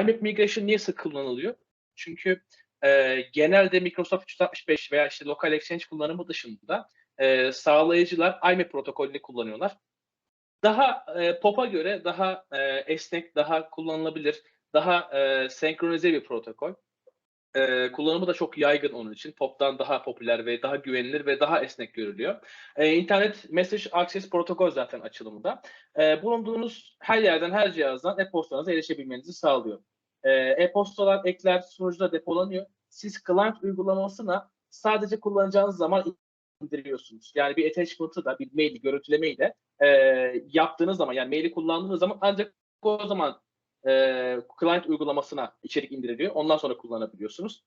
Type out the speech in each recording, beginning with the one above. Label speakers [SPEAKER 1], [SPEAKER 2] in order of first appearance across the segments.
[SPEAKER 1] IMAP Migration niye sık kullanılıyor? Çünkü e, genelde Microsoft 365 veya işte Local Exchange kullanımı dışında e, sağlayıcılar IMAP protokolünü kullanıyorlar. Daha e, POP'a göre daha e, esnek, daha kullanılabilir, daha e, senkronize bir protokol. E, kullanımı da çok yaygın onun için. POP'tan daha popüler ve daha güvenilir ve daha esnek görülüyor. E, Internet Message Access Protocol zaten açılımında. E, bulunduğunuz her yerden, her cihazdan e-postanıza erişebilmenizi sağlıyor. E-postalar, ekler sunucuda depolanıyor. Siz client uygulamasına sadece kullanacağınız zaman indiriyorsunuz. Yani bir attachment'ı da bir maili, görüntülemeyi de e, yaptığınız zaman yani maili kullandığınız zaman ancak o zaman e, client uygulamasına içerik indiriliyor. Ondan sonra kullanabiliyorsunuz.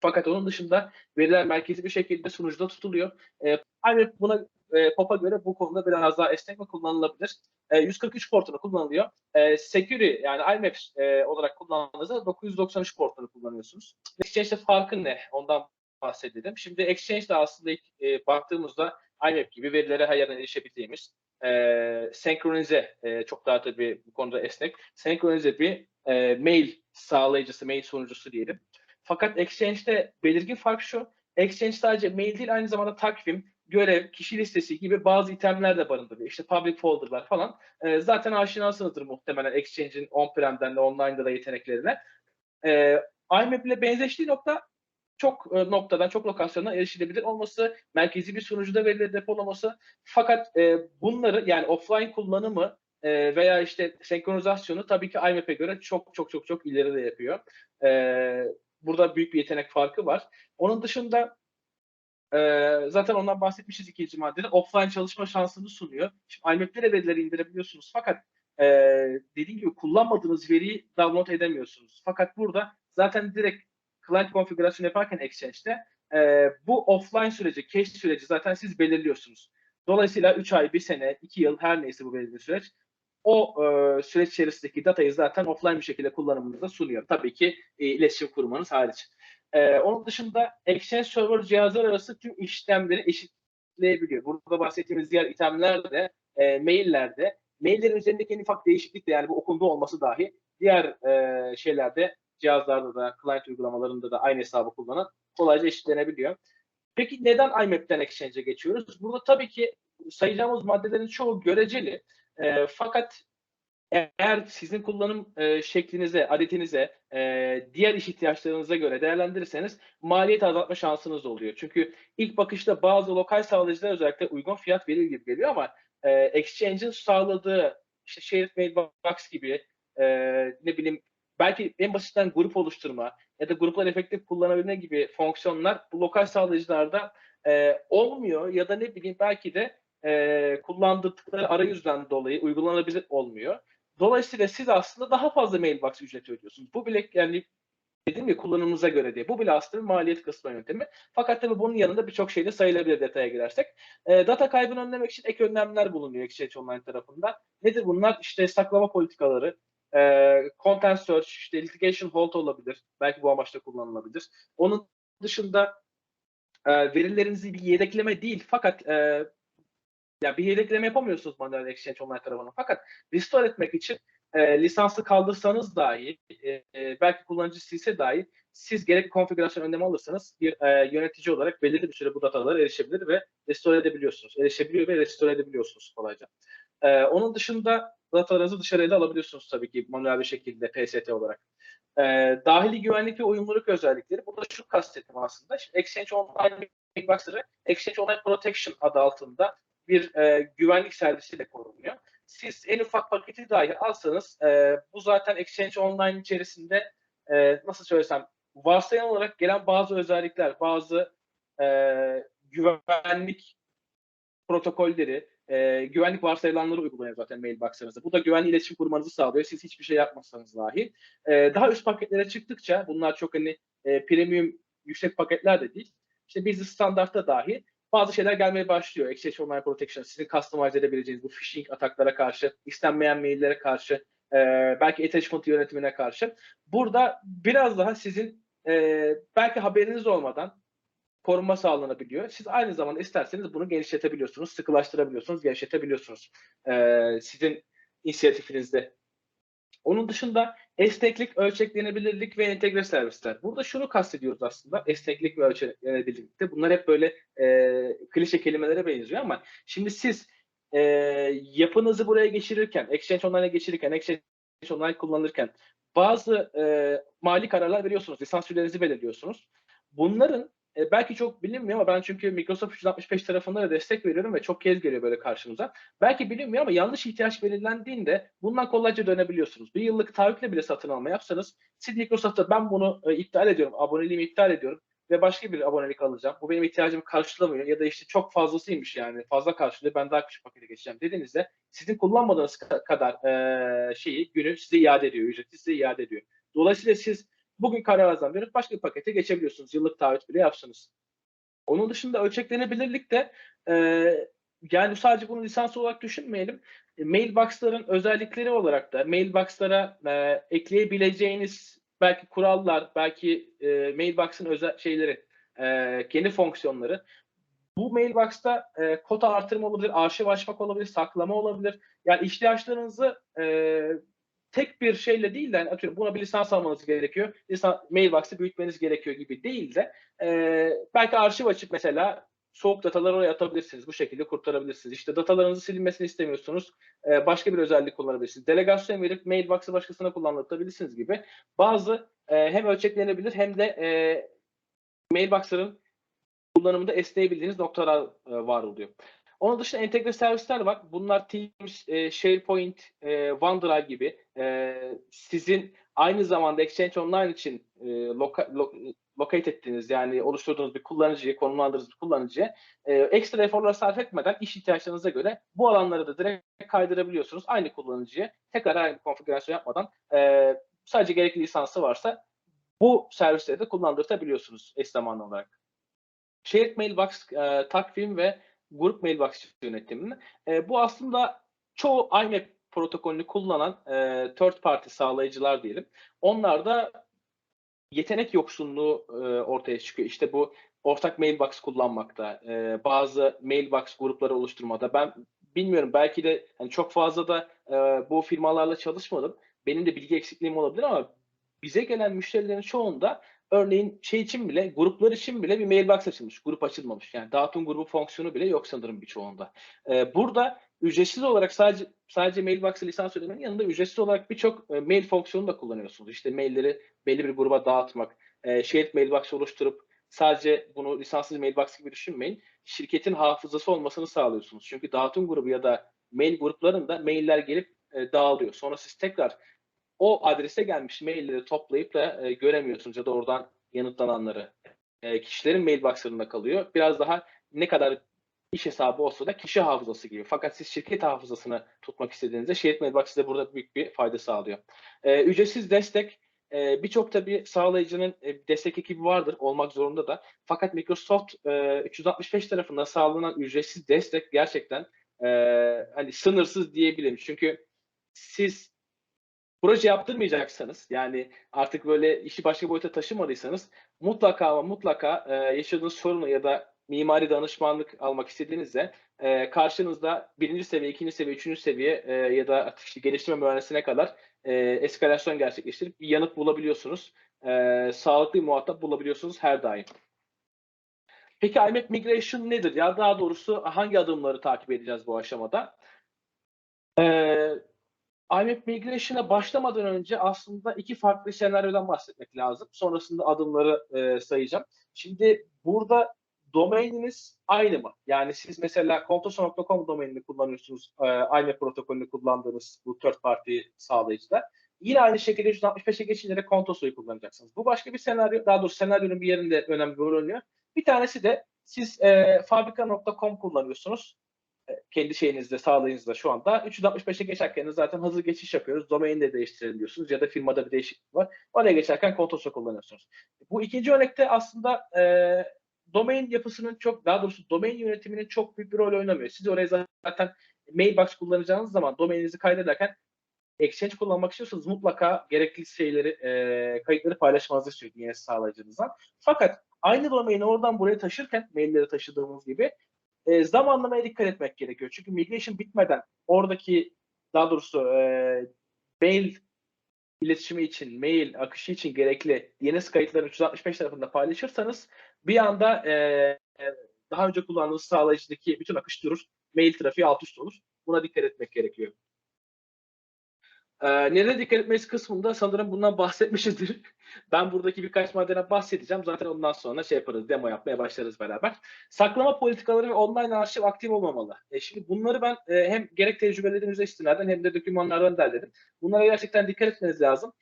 [SPEAKER 1] Fakat onun dışında veriler merkezi bir şekilde sunucuda tutuluyor. E, aynı buna e, POP'a göre bu konuda biraz daha esnek ve kullanılabilir. E, 143 portunu kullanılıyor. E, Security yani IMAP e, olarak kullandığınızda 993 portunu kullanıyorsunuz. Exchange'de farkı ne? Ondan bahsedelim. Şimdi Exchange'de aslında ilk e, baktığımızda IMAP gibi verilere her yerden erişebildiğimiz e, senkronize e, çok daha tabii bu konuda esnek senkronize bir e, mail sağlayıcısı, mail sunucusu diyelim. Fakat Exchange'de belirgin fark şu. Exchange sadece mail değil aynı zamanda takvim, görev, kişi listesi gibi bazı itemler de barındırıyor. İşte public folder'lar falan. E, zaten aşinasınızdır muhtemelen Exchange'in on-prem'den de online'da da yeteneklerine. E, IMAP ile benzeştiği nokta çok e, noktadan, çok lokasyondan erişilebilir olması, merkezi bir sunucuda verileri depolaması. Fakat e, bunları yani offline kullanımı e, veya işte senkronizasyonu tabii ki IMAP'e göre çok çok çok çok ileride yapıyor. Burada büyük bir yetenek farkı var. Onun dışında zaten ondan bahsetmişiz ikinci maddede. Offline çalışma şansını sunuyor. Şimdi IMAP'lere verileri indirebiliyorsunuz. Fakat dediğim gibi kullanmadığınız veriyi download edemiyorsunuz. Fakat burada zaten direkt client konfigürasyon yaparken Exchange'de e, bu offline süreci, cache süreci zaten siz belirliyorsunuz. Dolayısıyla 3 ay, 1 sene, 2 yıl her neyse bu belirli süreç o e, süreç içerisindeki datayı zaten offline bir şekilde kullanımınıza sunuyor. Tabii ki e, iletişim kurmanız hariç. E, onun dışında Exchange Server cihazlar arası tüm işlemleri eşitleyebiliyor. Burada bahsettiğimiz diğer itemler de e, maillerde, maillerin üzerindeki en ufak değişiklik de yani bu okundu olması dahi diğer e, şeylerde cihazlarda da, client uygulamalarında da aynı hesabı kullanan kolayca eşitlenebiliyor. Peki neden IMAP'ten Exchange'e geçiyoruz? Burada tabii ki sayacağımız maddelerin çoğu göreceli. E, fakat eğer sizin kullanım e, şeklinize, adetinize, e, diğer iş ihtiyaçlarınıza göre değerlendirirseniz maliyet azaltma şansınız oluyor. Çünkü ilk bakışta bazı lokal sağlayıcılar özellikle uygun fiyat verir gibi geliyor ama e, Exchange'in sağladığı işte Shared Mailbox gibi e, ne bileyim belki en basitten grup oluşturma ya da gruplar efektif kullanabilme gibi fonksiyonlar bu lokal sağlayıcılarda e, olmuyor ya da ne bileyim belki de e, kullandıkları arayüzden dolayı uygulanabilir olmuyor. Dolayısıyla siz aslında daha fazla mailbox ücreti ödüyorsunuz. Bu bile yani dedim ya kullanımınıza göre diye. Bu bile aslında bir maliyet kısma yöntemi. Fakat tabii bunun yanında birçok şey de sayılabilir detaya girersek. E, data kaybını önlemek için ek önlemler bulunuyor Exchange Online tarafından. Nedir bunlar? İşte saklama politikaları, e, content search, işte litigation hold olabilir. Belki bu amaçla kullanılabilir. Onun dışında e, verilerinizi bir yedekleme değil fakat e, ya bir yedekleme yapamıyorsunuz manuel exchange online tarafından. Fakat restore etmek için e, lisansı kaldırsanız dahi, e, e, belki kullanıcı silse dahi siz gerekli konfigürasyon önlemi alırsanız bir e, yönetici olarak belirli bir süre bu datalara erişebilir ve restore edebiliyorsunuz. Erişebiliyor ve restore edebiliyorsunuz kolayca. E, onun dışında datalarınızı dışarıya da alabiliyorsunuz tabii ki manuel bir şekilde PST olarak. E, dahili güvenlik ve uyumluluk özellikleri. Burada şu kastettim aslında. Şimdi Exchange Online Mailbox'ları Exchange Online Protection adı altında bir e, güvenlik servisiyle korunuyor. Siz en ufak paketi dahi alsanız e, bu zaten Exchange Online içerisinde e, nasıl söylesem varsayılan olarak gelen bazı özellikler, bazı e, güvenlik protokolleri, e, güvenlik varsayılanları uygulanıyor zaten mailbox'larınızda. Bu da güvenli iletişim kurmanızı sağlıyor. Siz hiçbir şey yapmasanız dahi. E, daha üst paketlere çıktıkça bunlar çok hani e, premium yüksek paketler de değil. İşte business standartta dahi bazı şeyler gelmeye başlıyor. Exchange Online Protection, sizin customize edebileceğiniz bu phishing ataklara karşı, istenmeyen maillere karşı, e, belki attachment yönetimine karşı. Burada biraz daha sizin e, belki haberiniz olmadan korunma sağlanabiliyor. Siz aynı zamanda isterseniz bunu genişletebiliyorsunuz, sıkılaştırabiliyorsunuz, genişletebiliyorsunuz. E, sizin inisiyatifinizde. Onun dışında Esneklik, ölçeklenebilirlik ve entegre servisler. Burada şunu kastediyoruz aslında. Esneklik ve ölçeklenebilirlikte. Bunlar hep böyle e, klişe kelimelere benziyor ama şimdi siz e, yapınızı buraya geçirirken, Exchange Online'a geçirirken, Exchange Online kullanırken bazı e, mali kararlar veriyorsunuz. Lisans sürelerinizi belirliyorsunuz. Bunların e, belki çok bilinmiyor ama ben çünkü Microsoft 365 tarafında da destek veriyorum ve çok kez geliyor böyle karşımıza. Belki bilinmiyor ama yanlış ihtiyaç belirlendiğinde bundan kolayca dönebiliyorsunuz. Bir yıllık taahhütle bile satın alma yapsanız siz Microsoft'ta ben bunu e, iptal ediyorum, aboneliğimi iptal ediyorum ve başka bir abonelik alacağım. Bu benim ihtiyacımı karşılamıyor ya da işte çok fazlasıymış yani fazla karşılıyor ben daha küçük pakete geçeceğim dediğinizde sizin kullanmadığınız kadar e, şeyi günü size iade ediyor, ücreti size iade ediyor. Dolayısıyla siz bugün kararınızdan verip başka bir pakete geçebiliyorsunuz. Yıllık taahhüt bile yapsanız. Onun dışında ölçeklenebilirlik de e, yani sadece bunu lisans olarak düşünmeyelim. E, mailbox'ların özellikleri olarak da mailbox'lara e, ekleyebileceğiniz belki kurallar, belki e, mailbox'ın özel şeyleri, e, kendi fonksiyonları. Bu mailbox'ta e, kota artırma olabilir, arşiv açmak olabilir, saklama olabilir. Yani ihtiyaçlarınızı e, tek bir şeyle değil de yani atıyorum buna bir lisans almanız gerekiyor. Lisans, mailbox'ı büyütmeniz gerekiyor gibi değil de e, belki arşiv açıp mesela soğuk dataları oraya atabilirsiniz. Bu şekilde kurtarabilirsiniz. İşte datalarınızı silinmesini istemiyorsunuz. E, başka bir özellik kullanabilirsiniz. Delegasyon verip mailbox'ı başkasına kullanabilirsiniz gibi. Bazı e, hem ölçeklenebilir hem de e, mailbox'ların kullanımında esneyebildiğiniz noktalar e, var oluyor. Onun dışında entegre servisler var. Bunlar Teams, e, SharePoint, e, OneDrive gibi e, sizin aynı zamanda Exchange Online için e, loka, lo, locate ettiğiniz yani oluşturduğunuz bir kullanıcıyı, konumlandırdığınız bir kullanıcıya e, ekstra eforlar sarf etmeden iş ihtiyaçlarınıza göre bu alanları da direkt kaydırabiliyorsunuz. Aynı kullanıcıya tekrar aynı konfigürasyon yapmadan e, sadece gerekli lisansı varsa bu servisleri de kullandırtabiliyorsunuz eş zamanlı olarak. Shared Mailbox e, takvim ve grup mailbox yönetimini. E, bu aslında çoğu IMAP protokolünü kullanan e, third party sağlayıcılar diyelim. Onlar da yetenek yoksunluğu e, ortaya çıkıyor. İşte bu ortak mailbox kullanmakta, e, bazı mailbox grupları oluşturmada. Ben bilmiyorum belki de yani çok fazla da e, bu firmalarla çalışmadım. Benim de bilgi eksikliğim olabilir ama bize gelen müşterilerin çoğunda örneğin şey için bile, gruplar için bile bir mailbox açılmış. Grup açılmamış. Yani dağıtım grubu fonksiyonu bile yok sanırım birçoğunda. Ee, burada ücretsiz olarak sadece sadece mailbox'a lisans ödemenin yanında ücretsiz olarak birçok e, mail fonksiyonu da kullanıyorsunuz. İşte mailleri belli bir gruba dağıtmak, e, shared mailbox oluşturup sadece bunu lisanssız mailbox gibi düşünmeyin. Şirketin hafızası olmasını sağlıyorsunuz. Çünkü dağıtım grubu ya da mail gruplarında mailler gelip e, dağılıyor. Sonra siz tekrar o adrese gelmiş mailleri toplayıp da e, göremiyorsunuz ya da oradan yanıtlananları. E, kişilerin mailboxlarında kalıyor. Biraz daha ne kadar iş hesabı olsa da kişi hafızası gibi. Fakat siz şirket hafızasını tutmak istediğinizde Shared Mailbox size burada büyük bir fayda sağlıyor. E, ücretsiz destek e, birçok tabii sağlayıcının e, destek ekibi vardır olmak zorunda da. Fakat Microsoft e, 365 tarafından sağlanan ücretsiz destek gerçekten e, hani sınırsız diyebilirim. Çünkü siz proje yaptırmayacaksanız yani artık böyle işi başka boyuta taşımadıysanız mutlaka ama mutlaka e, yaşadığınız sorunu ya da mimari danışmanlık almak istediğinizde e, karşınızda birinci seviye, ikinci seviye, üçüncü seviye e, ya da işte geliştirme mühendisine kadar e, eskalasyon gerçekleştirip bir yanıt bulabiliyorsunuz. E, sağlıklı bir muhatap bulabiliyorsunuz her daim. Peki IMAP Migration nedir? Ya daha doğrusu hangi adımları takip edeceğiz bu aşamada? Ee, IMAP Migration'a başlamadan önce aslında iki farklı senaryodan bahsetmek lazım. Sonrasında adımları e, sayacağım. Şimdi burada domaininiz aynı mı? Yani siz mesela kontoso.com domainini kullanıyorsunuz. E, IMAP protokolünü kullandığınız bu third party sağlayıcıda. Yine aynı şekilde 165'e geçince de kontosoyu kullanacaksınız. Bu başka bir senaryo. Daha doğrusu senaryonun bir yerinde önemli bir rol oynuyor. Bir tanesi de siz e, fabrika.com kullanıyorsunuz kendi şeyinizde, sağlığınızda şu anda 365'e geçerken zaten hızlı geçiş yapıyoruz. Domaini de değiştirelim diyorsunuz ya da firmada bir değişiklik var. Oraya geçerken Kontoso kullanıyorsunuz. Bu ikinci örnekte aslında e, domain yapısının çok, daha doğrusu domain yönetiminin çok büyük bir rol oynamıyor. Siz oraya zaten Mailbox kullanacağınız zaman domaininizi kaydederken Exchange kullanmak istiyorsanız mutlaka gerekli şeyleri, e, kayıtları paylaşmanızı istiyor DNS sağlayıcınızdan. Fakat aynı domaini oradan buraya taşırken, mailleri taşıdığımız gibi e, zamanlamaya dikkat etmek gerekiyor. Çünkü migration bitmeden oradaki daha doğrusu e, mail iletişimi için, mail akışı için gerekli DNS kayıtlarını 365 tarafında paylaşırsanız bir anda e, daha önce kullandığınız sağlayıcıdaki bütün akış durur. Mail trafiği alt üst olur. Buna dikkat etmek gerekiyor. Ee, nereye dikkat etmesi kısmında sanırım bundan bahsetmişizdir. ben buradaki birkaç maddeden bahsedeceğim. Zaten ondan sonra şey yaparız, demo yapmaya başlarız beraber. Saklama politikaları ve online arşiv aktif olmamalı. E şimdi bunları ben e, hem gerek tecrübelerimize istinaden hem de dokümanlardan derledim. Bunlara gerçekten dikkat etmeniz lazım.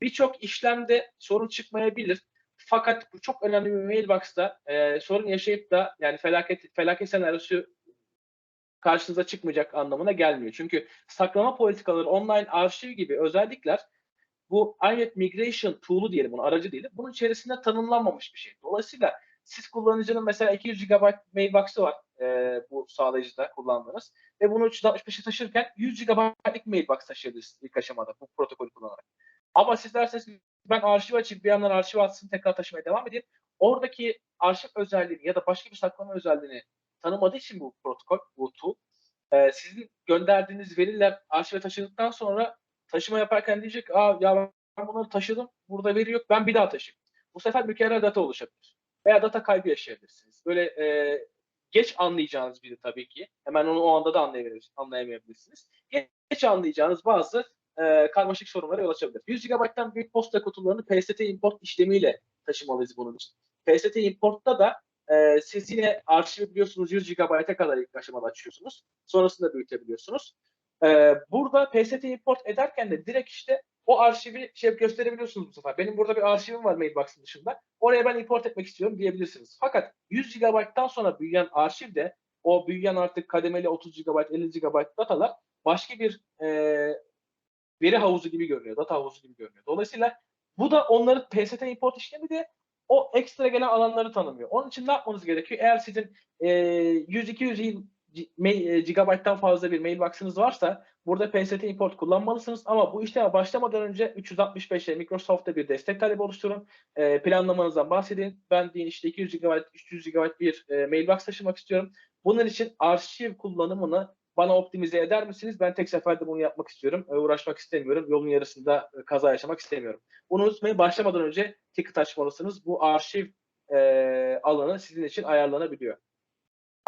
[SPEAKER 1] Birçok işlemde sorun çıkmayabilir. Fakat bu çok önemli bir mailbox'ta e, sorun yaşayıp da yani felaket felaket senaryosu karşınıza çıkmayacak anlamına gelmiyor. Çünkü saklama politikaları, online arşiv gibi özellikler bu IMAP Migration Tool'u diyelim bunu aracı değil. Bunun içerisinde tanımlanmamış bir şey. Dolayısıyla siz kullanıcının mesela 200 GB mailbox'ı var e, bu sağlayıcıda kullandığınız ve bunu 365'e taşırken 100 GB'lik mailbox taşıyabilirsiniz ilk aşamada bu protokolü kullanarak. Ama siz derseniz ben arşiv açıp bir yandan arşiv atsın tekrar taşımaya devam edeyim. Oradaki arşiv özelliğini ya da başka bir saklama özelliğini tanımadığı için bu protokol, bu tool e, sizin gönderdiğiniz veriler arşive taşıdıktan sonra taşıma yaparken diyecek Aa, ya ben bunları taşıdım burada veri yok ben bir daha taşıyayım. Bu sefer mükerrer data oluşabilir. Veya data kaybı yaşayabilirsiniz. Böyle e, geç anlayacağınız biri tabii ki. Hemen onu o anda da anlayamayabilirsiniz. Geç anlayacağınız bazı e, karmaşık sorunlara yol açabilir. 100 GB'dan büyük posta kutularını PST import işlemiyle taşımalıyız bunun için. PST importta da e, siz yine arşivi biliyorsunuz 100 GB'a kadar ilk aşamada açıyorsunuz. Sonrasında büyütebiliyorsunuz. E, burada PST import ederken de direkt işte o arşivi şey gösterebiliyorsunuz bu sefer. Benim burada bir arşivim var Mailbox'ın dışında. Oraya ben import etmek istiyorum diyebilirsiniz. Fakat 100 GB'dan sonra büyüyen arşivde o büyüyen artık kademeli 30 GB, 50 GB datalar başka bir e, veri havuzu gibi görünüyor. Data havuzu gibi görünüyor. Dolayısıyla bu da onların PST import işlemi de o ekstra gelen alanları tanımıyor. Onun için ne yapmanız gerekiyor? Eğer sizin e, 100-200 GB'dan fazla bir mailbox'ınız varsa burada PST import kullanmalısınız ama bu işleme başlamadan önce 365'e Microsoft'ta bir destek talebi oluşturun. E, planlamanızdan bahsedin. Ben deyin işte 200 GB, 300 GB bir e, mailbox taşımak istiyorum. Bunun için arşiv kullanımını bana optimize eder misiniz? Ben tek seferde bunu yapmak istiyorum. E, uğraşmak istemiyorum. Yolun yarısında e, kaza yaşamak istemiyorum. Bunu unutmayın. Başlamadan önce ticket açmalısınız. Bu arşiv e, alanı sizin için ayarlanabiliyor.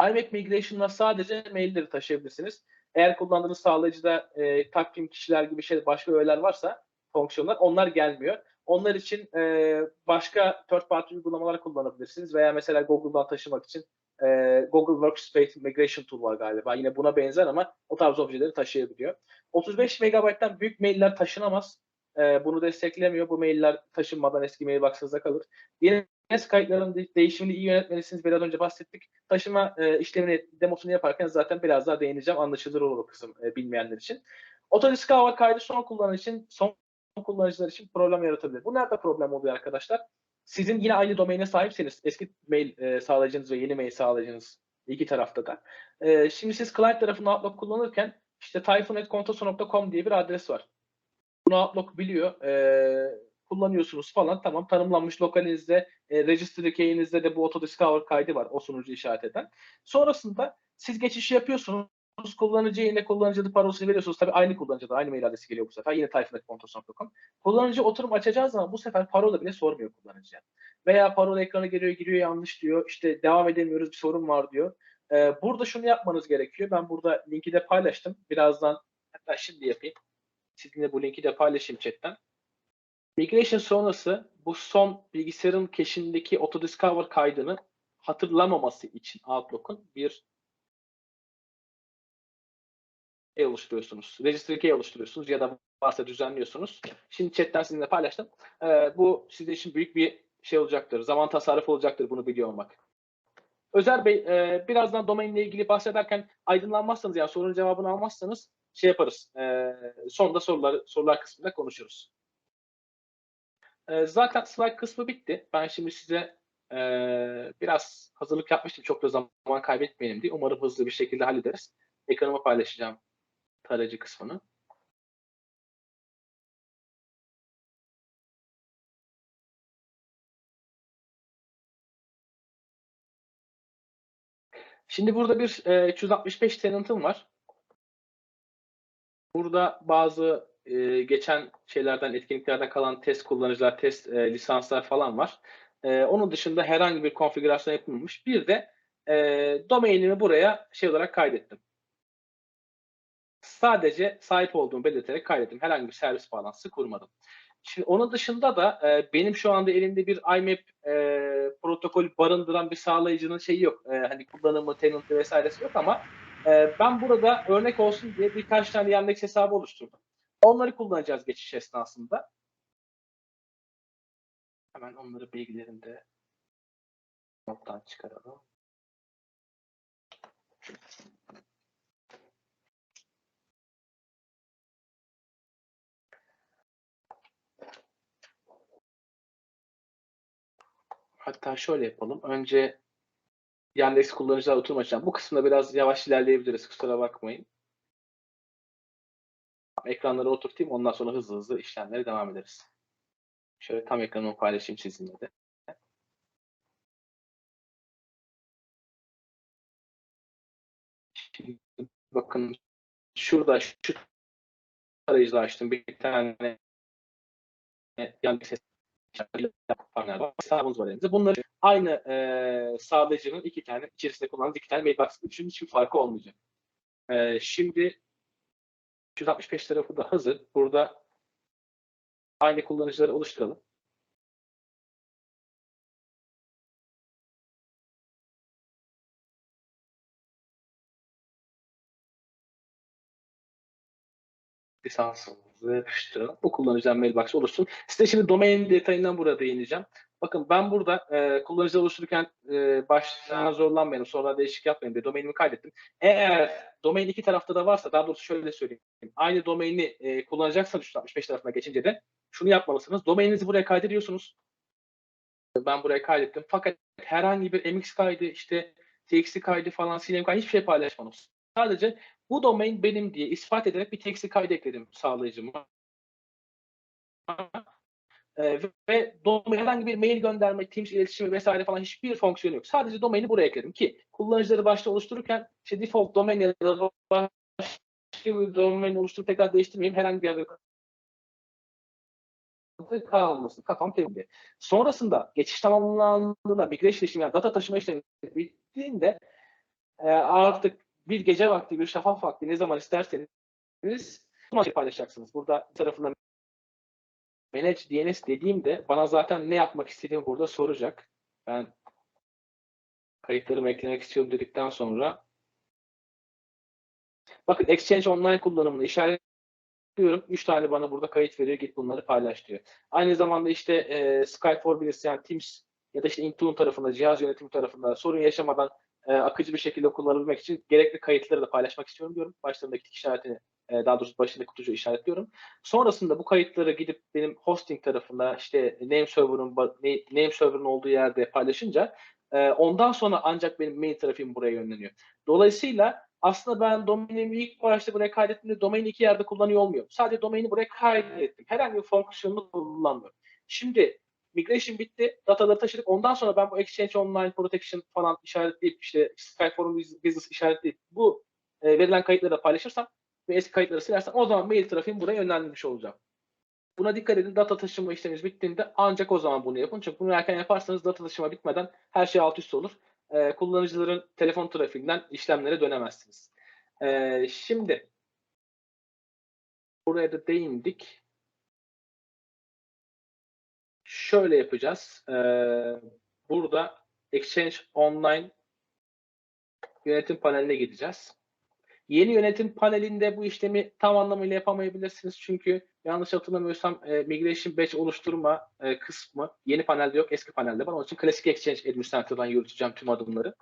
[SPEAKER 1] IMAP Migration'la sadece mailleri taşıyabilirsiniz. Eğer kullandığınız sağlayıcıda e, takvim kişiler gibi şey başka öğeler varsa fonksiyonlar onlar gelmiyor. Onlar için e, başka third party uygulamalar kullanabilirsiniz veya mesela Google'dan taşımak için e, Google Workspace Migration Tool var galiba. Yine buna benzer ama o tarz objeleri taşıyabiliyor. 35 MB'den büyük mailler taşınamaz. E, bunu desteklemiyor. Bu mailler taşınmadan eski mailbox'ınızda kalır. DNS kayıtlarının de- değişimini iyi yönetmelisiniz. Biraz önce bahsettik. Taşıma e, işlemini, demosunu yaparken zaten biraz daha değineceğim. Anlaşılır olur o kısım e, bilmeyenler için. Autodiscover kaydı son kullanıcı için, son kullanıcılar için problem yaratabilir. Bu nerede problem oluyor arkadaşlar? Sizin yine aynı domaine sahipseniz eski mail e, sağlayıcınız ve yeni mail sağlayıcınız iki tarafta da. E, şimdi siz client tarafında Outlook kullanırken işte typhoon.contoso.com diye bir adres var. Bunu Outlook biliyor. E, kullanıyorsunuz falan. Tamam tanımlanmış lokalinizde, e, registry key'inizde de bu autodiscover kaydı var. O sunucu işaret eden. Sonrasında siz geçiş yapıyorsunuz kullanıcı yine kullanıcı parolasını veriyorsunuz. Tabii aynı kullanıcıda aynı mail adresi geliyor bu sefer. Yine typhoon.contos.com. Kullanıcı oturum açacağı zaman bu sefer parola bile sormuyor kullanıcıya. Veya parola ekranı geliyor, giriyor yanlış diyor. İşte devam edemiyoruz bir sorun var diyor. Ee, burada şunu yapmanız gerekiyor. Ben burada linki de paylaştım. Birazdan hatta şimdi yapayım. Sizinle bu linki de paylaşayım chatten. Migration sonrası bu son bilgisayarın cache'indeki autodiscover kaydını hatırlamaması için Outlook'un bir oluşturuyorsunuz. Registry key oluşturuyorsunuz ya da varsa düzenliyorsunuz. Şimdi chatten sizinle paylaştım. Ee, bu sizin için büyük bir şey olacaktır. Zaman tasarrufu olacaktır bunu biliyor olmak. Özer Bey, e, birazdan domainle ilgili bahsederken aydınlanmazsanız yani sorunun cevabını almazsanız şey yaparız. E, sonunda sorular, sorular kısmında konuşuruz. E, zaten slide kısmı bitti. Ben şimdi size e, biraz hazırlık yapmıştım. Çok da zaman kaybetmeyelim diye. Umarım hızlı bir şekilde hallederiz. Ekranıma paylaşacağım tarayıcı kısmını. Şimdi burada bir e, 365 tenant'ım var. Burada bazı e, geçen şeylerden, etkinliklerden kalan test kullanıcılar, test e, lisanslar falan var. E, onun dışında herhangi bir konfigürasyon yapılmamış. Bir de e, domainimi buraya şey olarak kaydettim. Sadece sahip olduğumu belirterek kaydettim. Herhangi bir servis bağlantısı kurmadım. Şimdi onun dışında da e, benim şu anda elimde bir IMAP e, protokol barındıran bir sağlayıcının şeyi yok. E, hani kullanımı, tenantı vesairesi yok ama e, ben burada örnek olsun diye birkaç tane Yandex hesabı oluşturdum. Onları kullanacağız geçiş esnasında. Hemen onları bilgilerini de nottan çıkaralım. Hatta şöyle yapalım. Önce Yandex kullanıcılar oturum açacağım. Bu kısımda biraz yavaş ilerleyebiliriz. Kusura bakmayın. Ekranları oturtayım. Ondan sonra hızlı hızlı işlemlere devam ederiz. Şöyle tam ekranımı paylaşayım sizinle de. Bakın şurada şu arayüzü açtım. Bir tane Yandex partner var. Elimizde. Bunları aynı e, sağlayıcının iki tane içerisinde kullanılan iki tane mailbox için hiçbir farkı olmayacak. E, şimdi 365 tarafı da hazır. Burada aynı kullanıcıları oluşturalım. lisansımızı yapıştıralım. Bu kullanıcıdan mailbox oluşsun. Size şimdi domain detayından burada değineceğim. Bakın ben burada e, kullanıcı oluştururken e, baştan zorlanmayalım, sonra değişik yapmayın diye domainimi kaydettim. Eğer domain iki tarafta da varsa, daha doğrusu şöyle söyleyeyim. Aynı domaini e, kullanacaksanız 365 tarafına geçince de şunu yapmalısınız. Domaininizi buraya kaydediyorsunuz. Ben buraya kaydettim. Fakat herhangi bir MX kaydı, işte TXT kaydı falan, CLM kaydı hiçbir şey paylaşmadım. Sadece bu domain benim diye ispat ederek bir TXT kaydı ekledim sağlayıcıma. Ee, ve domain herhangi bir mail gönderme, Teams iletişimi vesaire falan hiçbir fonksiyonu yok. Sadece domaini buraya ekledim ki kullanıcıları başta oluştururken işte default domain ya da başka bir domain oluşturup tekrar değiştirmeyeyim. Herhangi bir yerde kalmasın. Kafam temizli. Sonrasında geçiş tamamlandığında migration işlemi yani data taşıma işlemi bittiğinde e, artık bir gece vakti, bir şafak vakti ne zaman isterseniz paylaşacaksınız. Burada tarafından Manage DNS dediğimde bana zaten ne yapmak istediğimi burada soracak. Ben kayıtlarımı eklemek istiyorum dedikten sonra bakın Exchange Online kullanımını işaretliyorum. 3 tane bana burada kayıt veriyor. Git bunları paylaş diyor. Aynı zamanda işte e, Skype for Business yani Teams ya da işte Intune tarafında, cihaz yönetimi tarafında sorun yaşamadan e, akıcı bir şekilde kullanabilmek için gerekli kayıtları da paylaşmak istiyorum diyorum. Başlarındaki tik işaretini e, daha doğrusu başındaki kutucuğu işaretliyorum. Sonrasında bu kayıtları gidip benim hosting tarafında işte name server'ın name server'ın olduğu yerde paylaşınca e, ondan sonra ancak benim mail trafiğim buraya yönleniyor. Dolayısıyla aslında ben domainimi ilk başta buraya kaydettiğimde domaini iki yerde kullanıyor olmuyor. Sadece domaini buraya kaydettim. Herhangi bir fonksiyonunu kullanmıyorum. Şimdi migration bitti. Dataları taşıdık. Ondan sonra ben bu Exchange Online Protection falan işaretleyip işte Skype for Business işaretleyip bu e, verilen kayıtları da paylaşırsam ve eski kayıtları silersem o zaman mail trafiğim buraya yönlendirmiş olacağım. Buna dikkat edin. Data taşıma işlemimiz bittiğinde ancak o zaman bunu yapın. Çünkü bunu erken yaparsanız data taşıma bitmeden her şey alt üst olur. Ee, kullanıcıların telefon trafiğinden işlemlere dönemezsiniz. Ee, şimdi buraya da değindik. Şöyle yapacağız. Ee, burada Exchange Online yönetim paneline gideceğiz. Yeni yönetim panelinde bu işlemi tam anlamıyla yapamayabilirsiniz. Çünkü yanlış hatırlamıyorsam e, Migration Batch oluşturma e, kısmı yeni panelde yok, eski panelde var. Onun için klasik Exchange Administrator'dan yürüteceğim tüm adımları.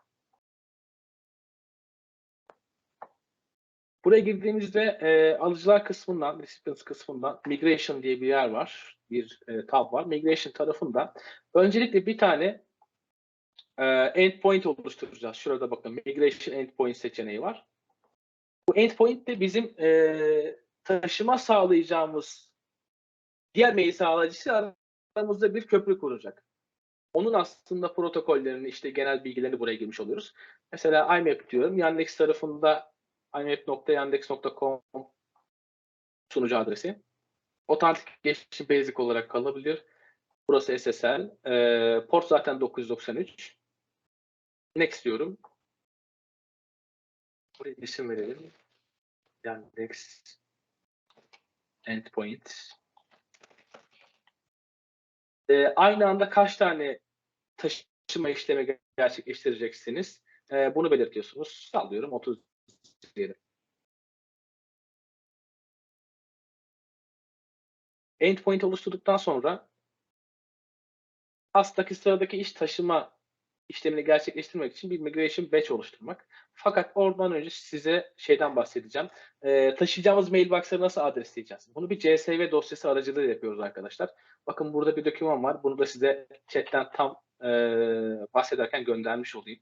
[SPEAKER 1] Buraya girdiğimizde e, alıcılar kısmından, recipients kısmından Migration diye bir yer var. Bir e, tab var. Migration tarafında öncelikle bir tane e, endpoint oluşturacağız. Şurada bakın Migration Endpoint seçeneği var. Bu endpoint de bizim e, taşıma sağlayacağımız diğer mail sağlayıcısı aramızda bir köprü kuracak. Onun aslında protokollerini işte genel bilgilerini buraya girmiş oluyoruz. Mesela IMAP diyorum. Yandex tarafında imap.yandex.com sunucu adresi. Authentication Basic olarak kalabilir. Burası SSL. Ee, port zaten 993. Next diyorum. Buraya isim verelim. Yani next endpoint. Ee, aynı anda kaç tane taşıma işlemi gerçekleştireceksiniz? Ee, bunu belirtiyorsunuz. Sallıyorum 30 diyelim. Endpoint oluşturduktan sonra hastaki sıradaki iş taşıma işlemini gerçekleştirmek için bir migration batch oluşturmak. Fakat oradan önce size şeyden bahsedeceğim. Ee, taşıyacağımız mailbox'ları nasıl adresleyeceğiz? Bunu bir CSV dosyası aracılığıyla yapıyoruz arkadaşlar. Bakın burada bir doküman var. Bunu da size chatten tam e, bahsederken göndermiş olayım.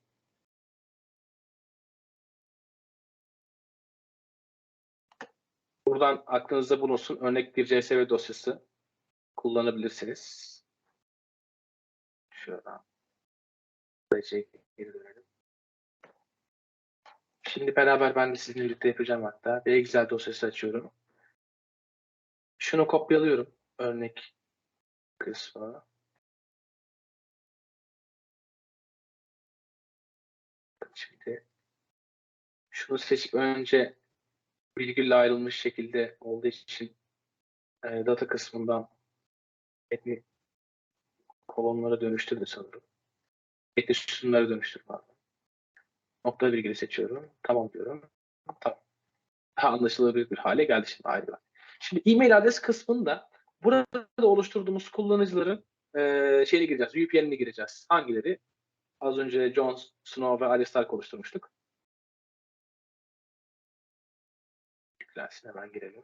[SPEAKER 1] Buradan aklınızda bulunsun. Örnek bir CSV dosyası kullanabilirsiniz. Şuradan. Şimdi beraber ben de sizinle birlikte yapacağım hatta. Bir Excel dosyası açıyorum. Şunu kopyalıyorum. Örnek kısmı. Şimdi şunu seçip önce virgülle ayrılmış şekilde olduğu için e, data kısmından etnik kolonlara dönüştürdü sanırım. Etnik sütunlara dönüştür pardon. Nokta virgülü seçiyorum. Tamam diyorum. Tamam. Anlaşılabilir bir hale geldi şimdi ayrı var. Şimdi e-mail adres kısmında burada oluşturduğumuz kullanıcıların e, şeyini gireceğiz. VPN'ini gireceğiz. Hangileri? Az önce John Snow ve Stark oluşturmuştuk. Yüklensin hemen girelim.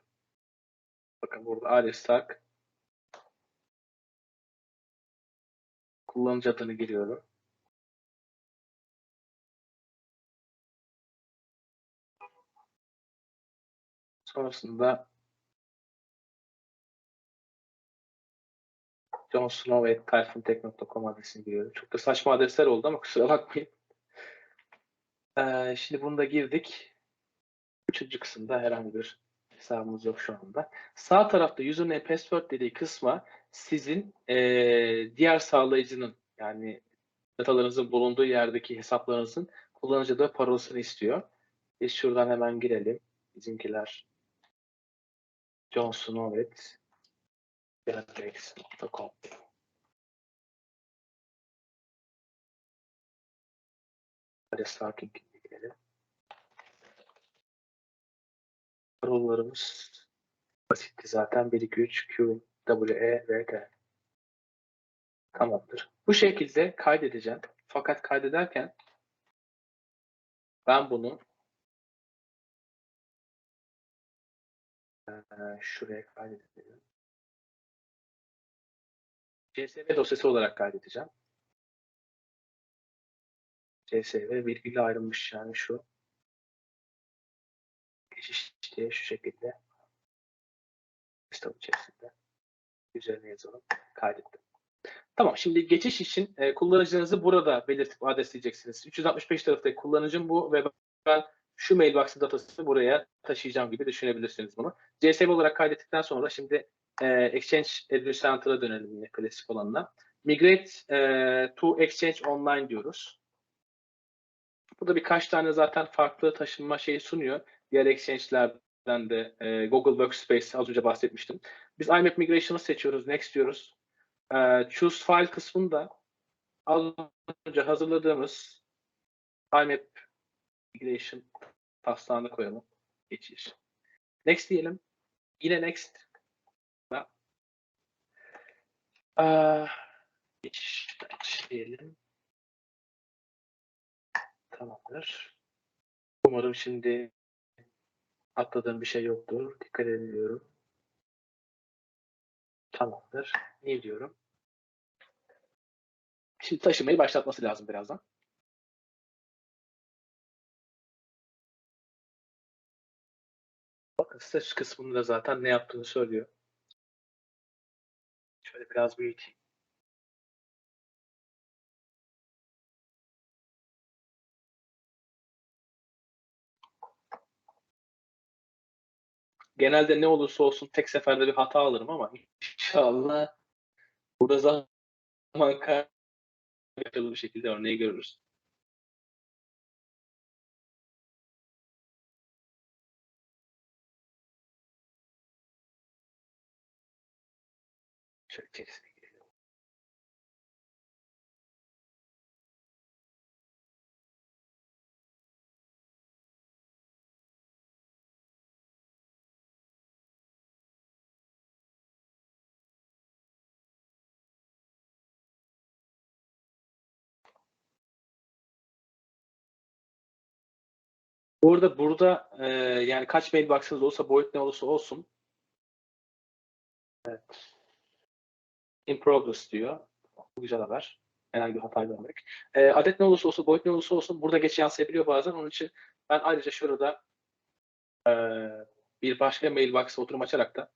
[SPEAKER 1] Bakın burada Ali Stark kullanıcı adını giriyorum. Sonrasında John Snow at typhoontek.com adresini giriyorum. Çok da saçma adresler oldu ama kusura bakmayın. Ee, şimdi bunu da girdik. Üçüncü kısımda herhangi bir hesabımız yok şu anda. Sağ tarafta username password dediği kısma sizin e, diğer sağlayıcının yani datalarınızın bulunduğu yerdeki hesaplarınızın kullanıcı da parolasını istiyor. Biz şuradan hemen girelim. Bizimkiler John Snowet Yandex.com sakin Parolarımız basitti zaten. 1, 2, 3, Q, W, E, V, D. Tamamdır. Bu şekilde kaydedeceğim. Fakat kaydederken ben bunu şuraya kaydedelim. CSV dosyası olarak kaydedeceğim. CSV virgülle ayrılmış yani şu diye şu şekilde kitap içerisinde üzerine yazalım. Kaydettim. Tamam şimdi geçiş için e, kullanıcınızı burada belirtip adresleyeceksiniz. 365 taraftaki kullanıcım bu ve ben şu mailbox'ın datasını buraya taşıyacağım gibi düşünebilirsiniz bunu. CSV olarak kaydettikten sonra şimdi e, Exchange Administrator'a dönelim yine klasik olanına. Migrate e, to Exchange Online diyoruz. Burada birkaç tane zaten farklı taşınma şeyi sunuyor. Diğer exchange'lerden de e, Google Workspace az önce bahsetmiştim. Biz IMAP Migration'ı seçiyoruz. Next diyoruz. E, choose File kısmında az önce hazırladığımız IMAP Migration taslağını koyalım. Geçiş. Next diyelim. Yine next. Aa, geçiş diyelim. Tamamdır. Umarım şimdi atladığım bir şey yoktur. Dikkat ediyorum. Tamamdır. Ne diyorum? Şimdi taşımayı başlatması lazım birazdan. Bakın stage kısmında zaten ne yaptığını söylüyor. Şöyle biraz büyüteyim. Genelde ne olursa olsun tek seferde bir hata alırım ama inşallah burada zaman kaybı bir şekilde örneği görürüz. Şöyle içerisine Bu arada burada e, yani kaç mailbox'ınız olsa boyut ne olursa olsun evet. in progress diyor. Bu güzel haber. Herhangi bir hata görmek. E, adet ne olursa olsun, boyut ne olursa olsun burada geç yansıyabiliyor bazen. Onun için ben ayrıca şurada e, bir başka mailbox oturum açarak da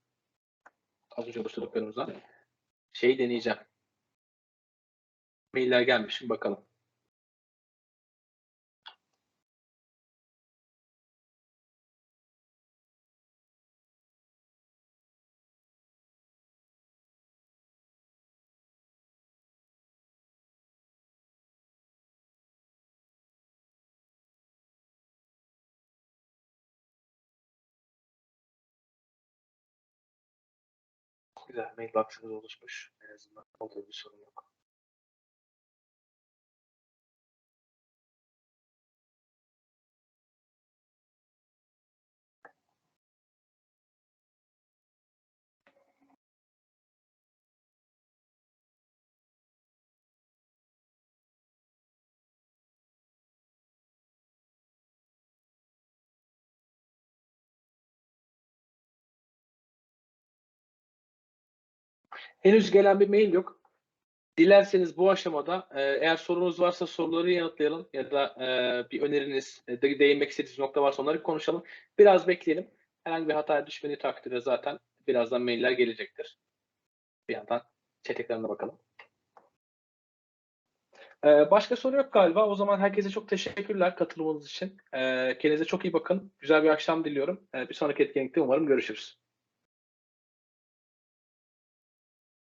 [SPEAKER 1] az önce oluşturduklarımızdan şeyi deneyeceğim. Mailler gelmiş mi bakalım. Güzel. Mailbox'ımız oluşmuş. En azından olduğu bir sorun yok. Henüz gelen bir mail yok. Dilerseniz bu aşamada e, eğer sorunuz varsa soruları yanıtlayalım ya da e, bir öneriniz, e, de- değinmek istediğiniz nokta varsa onları konuşalım. Biraz bekleyelim. Herhangi bir hata düşmediği takdirde zaten birazdan mailler gelecektir. Bir yandan ekranına bakalım. E, başka soru yok galiba. O zaman herkese çok teşekkürler katılımınız için. E, kendinize çok iyi bakın. Güzel bir akşam diliyorum. E, bir sonraki etkinlikte umarım görüşürüz.